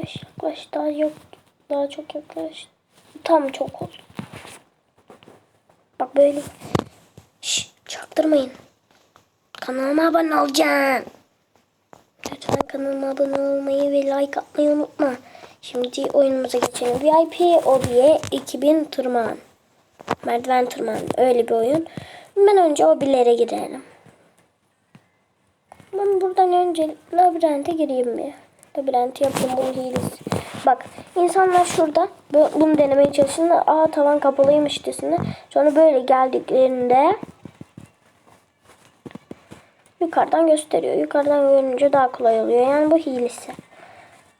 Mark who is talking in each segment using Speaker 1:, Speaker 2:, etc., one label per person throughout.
Speaker 1: yaklaş daha yok daha çok yaklaş. Tam çok oldu. Bak böyle. Şş, çaktırmayın. Kanalıma abone olacaksın. Lütfen kanalıma abone olmayı ve like atmayı unutma. Şimdi oyunumuza geçelim. VIP Obi'ye 2000 tırman. Merdiven tırman. Öyle bir oyun. Ben önce Obi'lere girelim. Ben buradan önce labirente gireyim bir. Labirenti yapayım bu hilesi. Bak insanlar şurada bu- bunu denemeye çalıştığında aa tavan kapalıymış desinler. Sonra böyle geldiklerinde yukarıdan gösteriyor. Yukarıdan görünce daha kolay oluyor. Yani bu hilesi.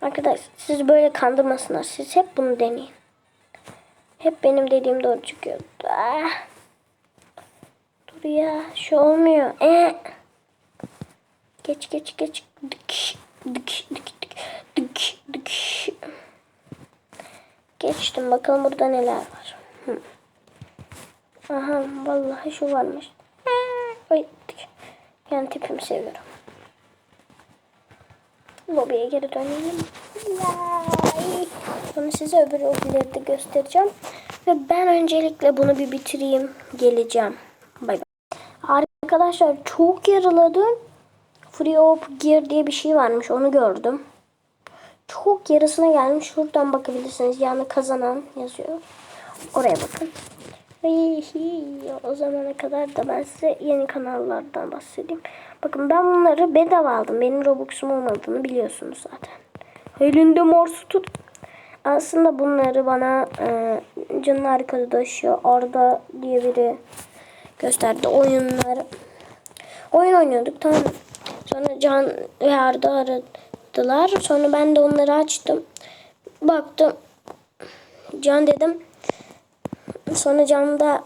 Speaker 1: Arkadaşlar siz böyle kandırmasınlar. Siz hep bunu deneyin. Hep benim dediğim doğru çıkıyor. Ah. Dur ya şu olmuyor. Ee. Geç geç geç. Dık, dık, dık. Geçtim bakalım burada neler var. Aha vallahi şu varmış. Dık. Yani tipimi seviyorum. Lobiye geri dönelim. Sonra size öbür hobileri de göstereceğim. Ve ben öncelikle bunu bir bitireyim. Geleceğim. Bay bay. Arkadaşlar çok yaraladım. Free Op Gear diye bir şey varmış. Onu gördüm. Çok yarısına gelmiş. Şuradan bakabilirsiniz. Yani kazanan yazıyor. Oraya bakın. O zamana kadar da ben size yeni kanallardan bahsedeyim. Bakın ben bunları bedava aldım. Benim Robux'um olmadığını biliyorsunuz zaten. Elinde morsu tut. Aslında bunları bana e, canın arkadaşı Arda diye biri gösterdi. Oyunları oyun oynuyorduk tamam? Sonra Can ve Arda aradılar. Sonra ben de onları açtım. Baktım. Can dedim. Sonra Can da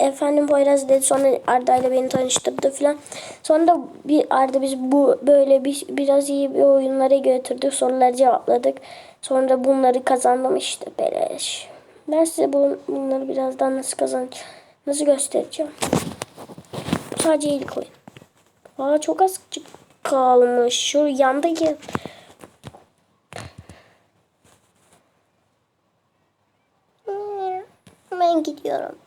Speaker 1: efendim Poyraz dedi. Sonra Arda ile beni tanıştırdı falan. Sonra da bir Arda biz bu böyle bir biraz iyi bir oyunlara götürdük. Soruları cevapladık. Sonra bunları kazandım işte beleş. Ben size bu, bunları birazdan nasıl kazan nasıl göstereceğim. Sadece ilk oyun. Aa çok az kalmış. Şu yandaki Ben gidiyorum.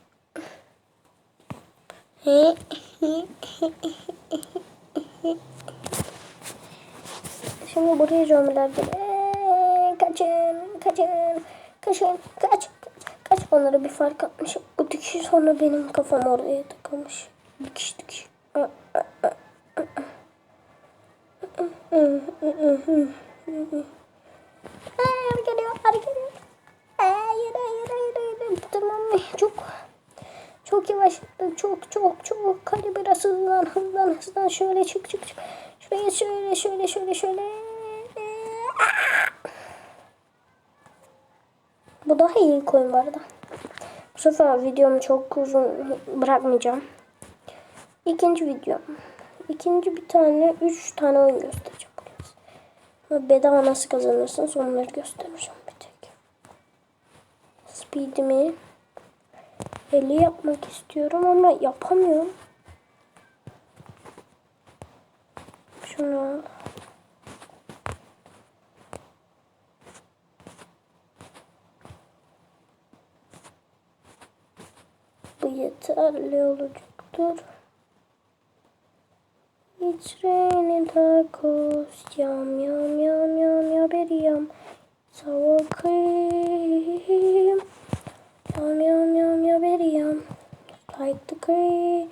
Speaker 1: Şimdi buraya zombiler geliyor. Kaçın, kaçın, kaçın, kaç, kaç, kaç. Onlara bir fark atmış. O dikiş sonra benim kafam oraya takılmış. Dikiş, dikiş. Hayır geliyor, hayır geliyor. Hayır, hayır, hayır, hayır. Tamam çok çok yavaş, çok çok çok. Hadi biraz hızlan, hızlan, hızlan. Şöyle çık, çık, çık. Şuraya şöyle, şöyle, şöyle, şöyle. Bu daha iyi koyun bu arada. Bu sefer videomu çok uzun bırakmayacağım. İkinci videom. İkinci bir tane, üç tane oyun göstereceğim. Bedava nasıl kazanırsınız onları göstereceğim bir tek. Speed'imi 50 yapmak istiyorum ama yapamıyorum. Şunu. Bu yeterli olacaktır. It's raining tacos, yum yum yum yum yum yum. Sour cream, yum yum yum yum yum. Like the cream.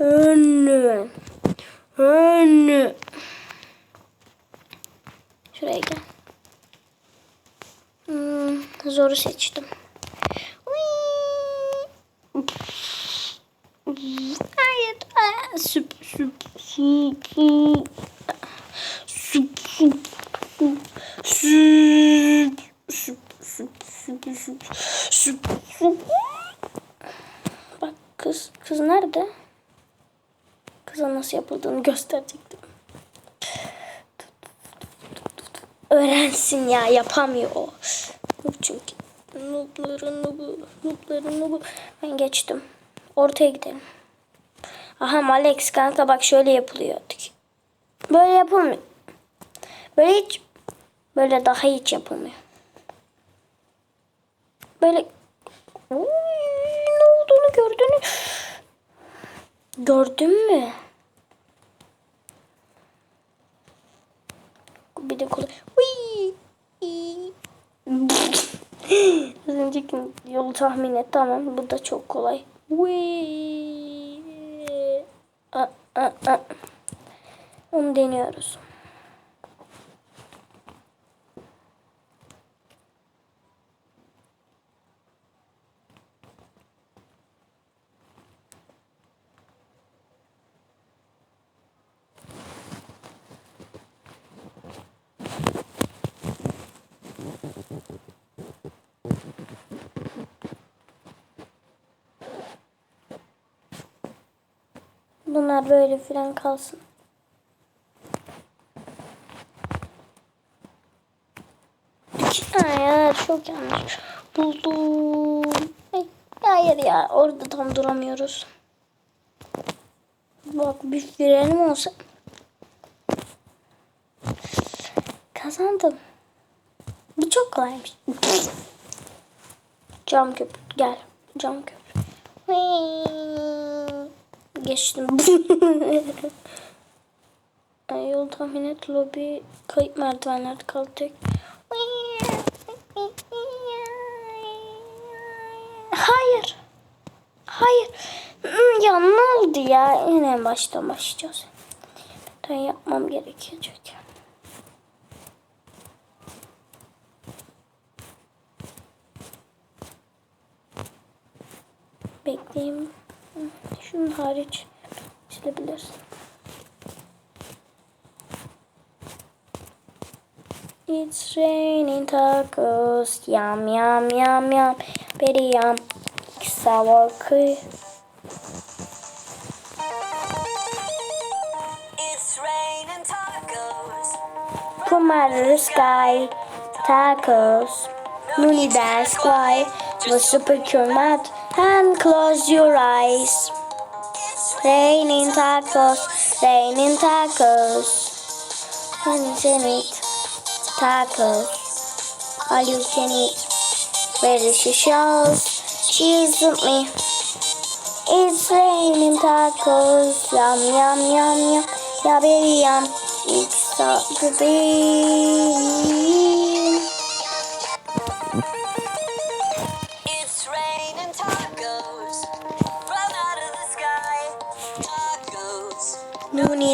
Speaker 1: Önü. Önü. Şuraya gel. Hmm, zoru seçtim. Hayır. Süp süp. Süp yapıldığını gösterecektim. Öğrensin ya yapamıyor o. Çünkü. Noobların noobu. Noobların noobu. Ben geçtim. Ortaya gidelim. Aha Alex kanka bak şöyle yapılıyor. Böyle yapılmıyor. Böyle hiç böyle daha hiç yapılmıyor. Böyle Uy, ne olduğunu gördün mü? Gördün mü? Bir de kolay. Uy. Az önceki yolu tahmin et. Tamam. Bu da çok kolay. Uy. A, a, a. Onu deniyoruz. Bunlar böyle filan kalsın. Hayır çok yanlış. Buldum. Ay, hayır ya orada tam duramıyoruz. Bak bir frenim olsa. Kazandım. Bu çok kolaymış. Cam köprü gel. Cam köprü. Geçtim. Ay, yol tahmin et. Lobi kayıp merdivenlerde kaldı tek. Hayır. Hayır. Hmm, Ya ne oldu ya? Yine baştan başlayacağız. Ben yapmam gerekecek. Bekleyeyim. Şunun hariç silebilirsin. It's raining tacos, yum yum yum yum, very yum, sour cream. The sky, tacos, dance sky, was super cool mad, and close your eyes. Raining tacos, raining tacos, honey's in it, tacos, all you can eat. Where she shows, she's with me. It's raining tacos, yum yum yum yum, yeah baby yum. It's up to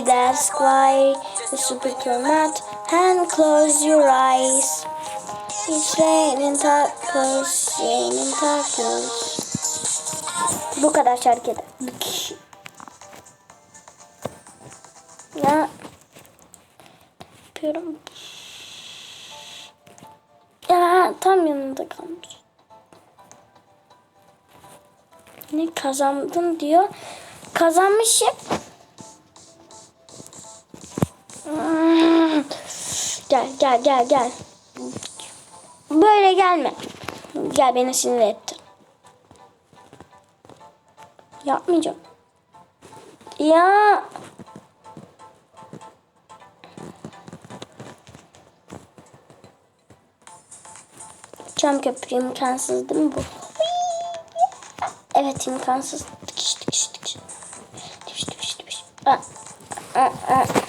Speaker 1: Ask why. Super cool mat and close your eyes. It's raining tacos, raining tacos. Bu kadar şarkıda. Ya yapıyorum. Ya tam yanında kalmış. Ne kazandım diyor. Kazanmışım. Gel gel gel gel. Böyle gelme. Gel beni sinir ettin. Yapmayacağım. Ya. Cam köprü imkansız değil mi bu? Evet imkansız. Tıkış tıkış tıkış. Tıkış tıkış tıkış. Aa, aa, aa.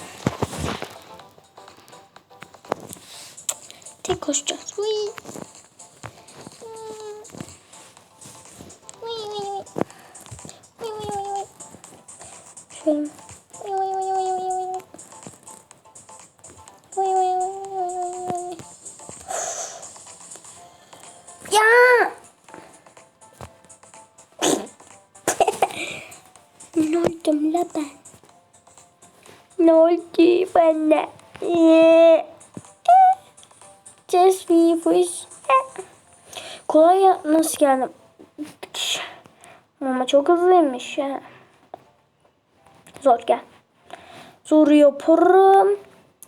Speaker 1: Oy, oy, oy. Ya! ne oldum la ben? Ne oldu bana? Ee, Just bir fuş. Kolay ya nasıl geldim? Ama çok hızlıymış. Zor gel. Zor yaparım.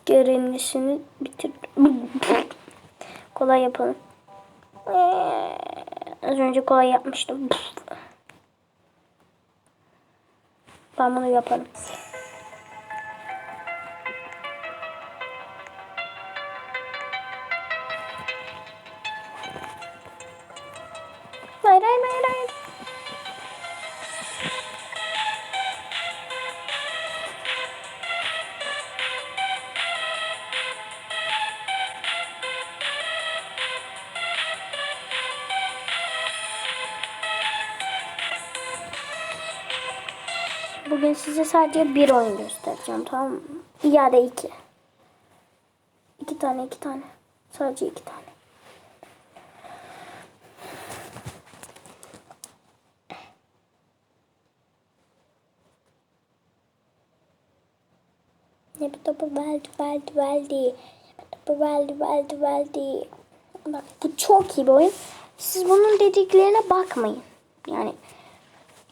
Speaker 1: Gereğini bitirdim. kolay yapalım. Ee, az önce kolay yapmıştım. Ben bunu yaparım. Bugün size sadece bir oyun göstereceğim tamam mı? Ya da iki. İki tane iki tane. Sadece iki tane. Ne bir topu verdi verdi verdi. Topu verdi verdi verdi. Bak bu çok iyi bir oyun. Siz bunun dediklerine bakmayın. Yani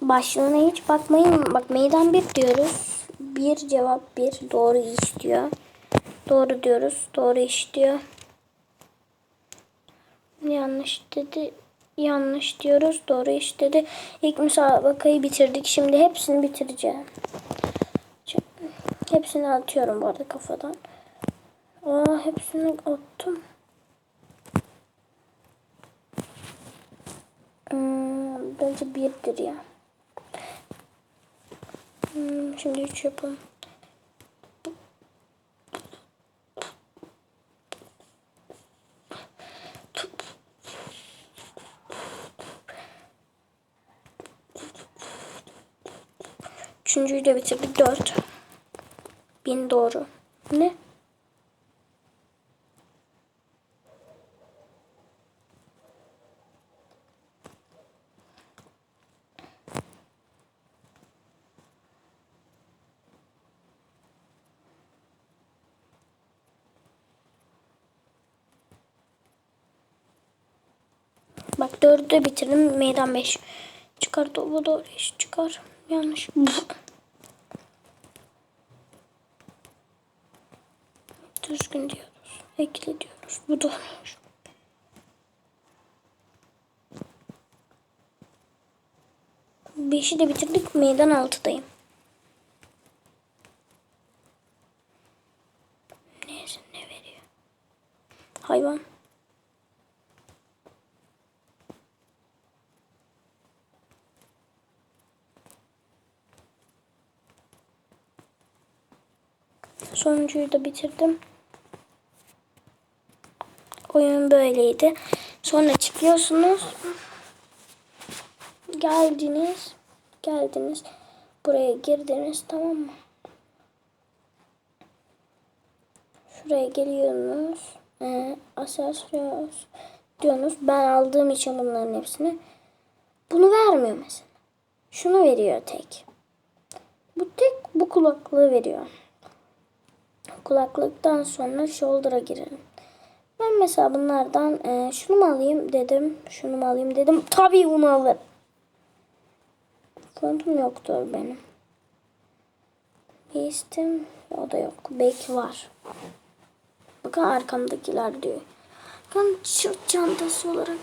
Speaker 1: başlığına hiç bakmayın. Bak meydan bir diyoruz. Bir cevap bir. Doğru iş diyor. Doğru diyoruz. Doğru iş diyor. Yanlış dedi. Yanlış diyoruz. Doğru iş dedi. İlk müsabakayı bitirdik. Şimdi hepsini bitireceğim. Hepsini atıyorum bu arada kafadan. Aa hepsini attım. Hmm, bence birdir ya. Hmm, şimdi üç yapalım. Üçüncüyü de bitirdik. Dört. Bin doğru. Ne? Bak dördü de bitirdim. Meydan beş. Çıkar bu doğru iş çıkar. Yanlış. Düzgün diyoruz. Ekle diyoruz. Bu doğruymuş. Beşi de bitirdik. Meydan altıdayım. Neyse ne veriyor? Hayvan. Sonuncuyu da bitirdim. Oyun böyleydi. Sonra çıkıyorsunuz. Geldiniz. Geldiniz. Buraya girdiniz tamam mı? Şuraya geliyorsunuz. Ee, asansör diyorsunuz. Ben aldığım için bunların hepsini. Bunu vermiyor mesela. Şunu veriyor tek. Bu tek bu kulaklığı veriyor. Kulaklıktan sonra shoulder'a girelim. Ben mesela bunlardan e, şunu mu alayım dedim. Şunu mu alayım dedim. Tabii bunu alırım. Fontum yoktu benim. Beastim o da yok. Belki var. Bakın arkamdakiler diyor. Bakın sırt çantası olarak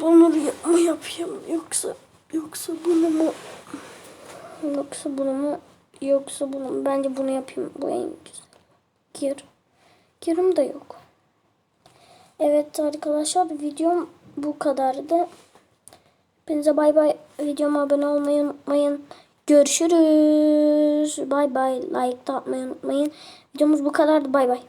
Speaker 1: bunu mu yapayım yoksa yoksa bunu mu yoksa bunu mu yoksa bunu? Bence bunu yapayım. Bu en güzel. Gir. Yarım da yok. Evet arkadaşlar videom bu kadardı. Hepinize bay bay. Videoma abone olmayı unutmayın. Görüşürüz. Bay bay. Like da atmayı unutmayın. Videomuz bu kadardı. Bay bay.